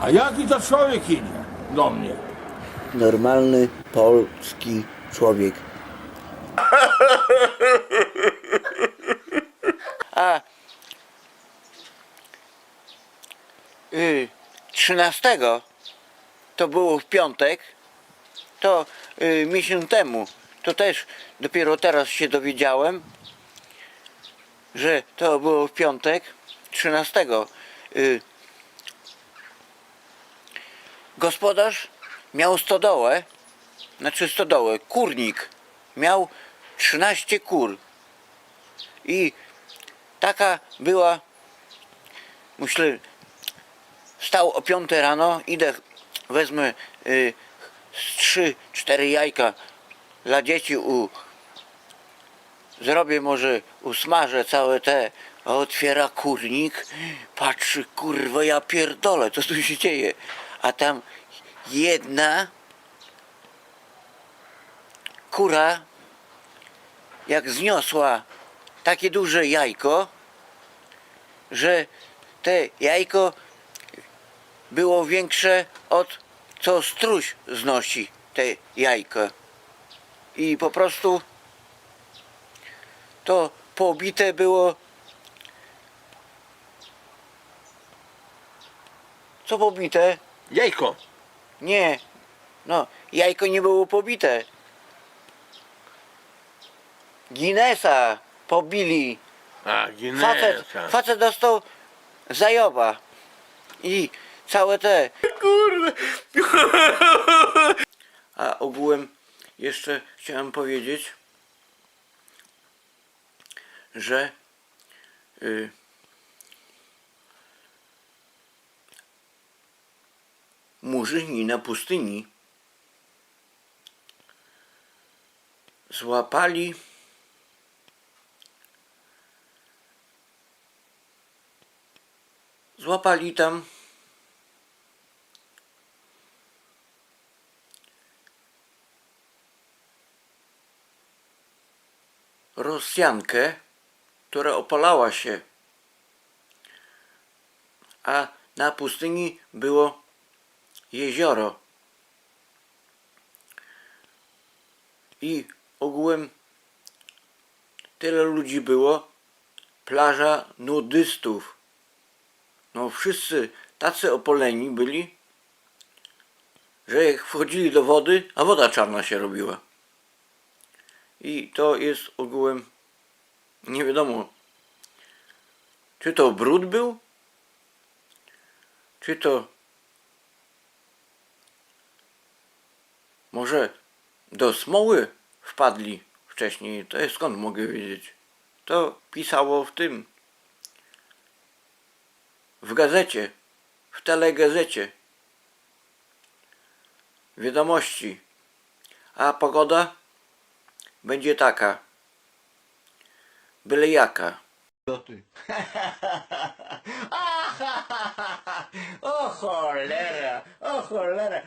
A jaki to człowiek idzie do mnie? Normalny polski człowiek. A y, 13 to było w piątek, to y, miesiąc temu, to też dopiero teraz się dowiedziałem, że to było w piątek 13. Y, gospodarz miał stodołę, znaczy stodołę, kurnik. Miał 13 kur. I taka była, myślę, wstał o 5 rano, idę, wezmę y, z 3-4 jajka dla dzieci u, zrobię może, usmażę całe te, a otwiera kurnik, patrzy, kurwa, ja pierdolę, co tu się dzieje, a tam jedna kura, jak zniosła takie duże jajko, że te jajko było większe od co struś znosi te jajko. I po prostu to pobite było. Co pobite? Jajko. Nie. No, jajko nie było pobite. Guinnessa pobili. A, Facet, Ginesa. facet dostał zajoba. I całe te. Kurde. A ogółem jeszcze chciałem powiedzieć, że y, murzyni na pustyni złapali złapali tam Rosjankę, która opalała się, a na pustyni było jezioro. I ogółem tyle ludzi było, plaża nudystów. No wszyscy tacy opoleni byli, że jak wchodzili do wody, a woda czarna się robiła. I to jest ogółem nie wiadomo, czy to brud był, czy to może do smoły wpadli wcześniej. To jest skąd mogę wiedzieć? To pisało w tym, w gazecie, w telegazecie, wiadomości. A pogoda? będzie taka. Byle jaka. O cholera, o cholera.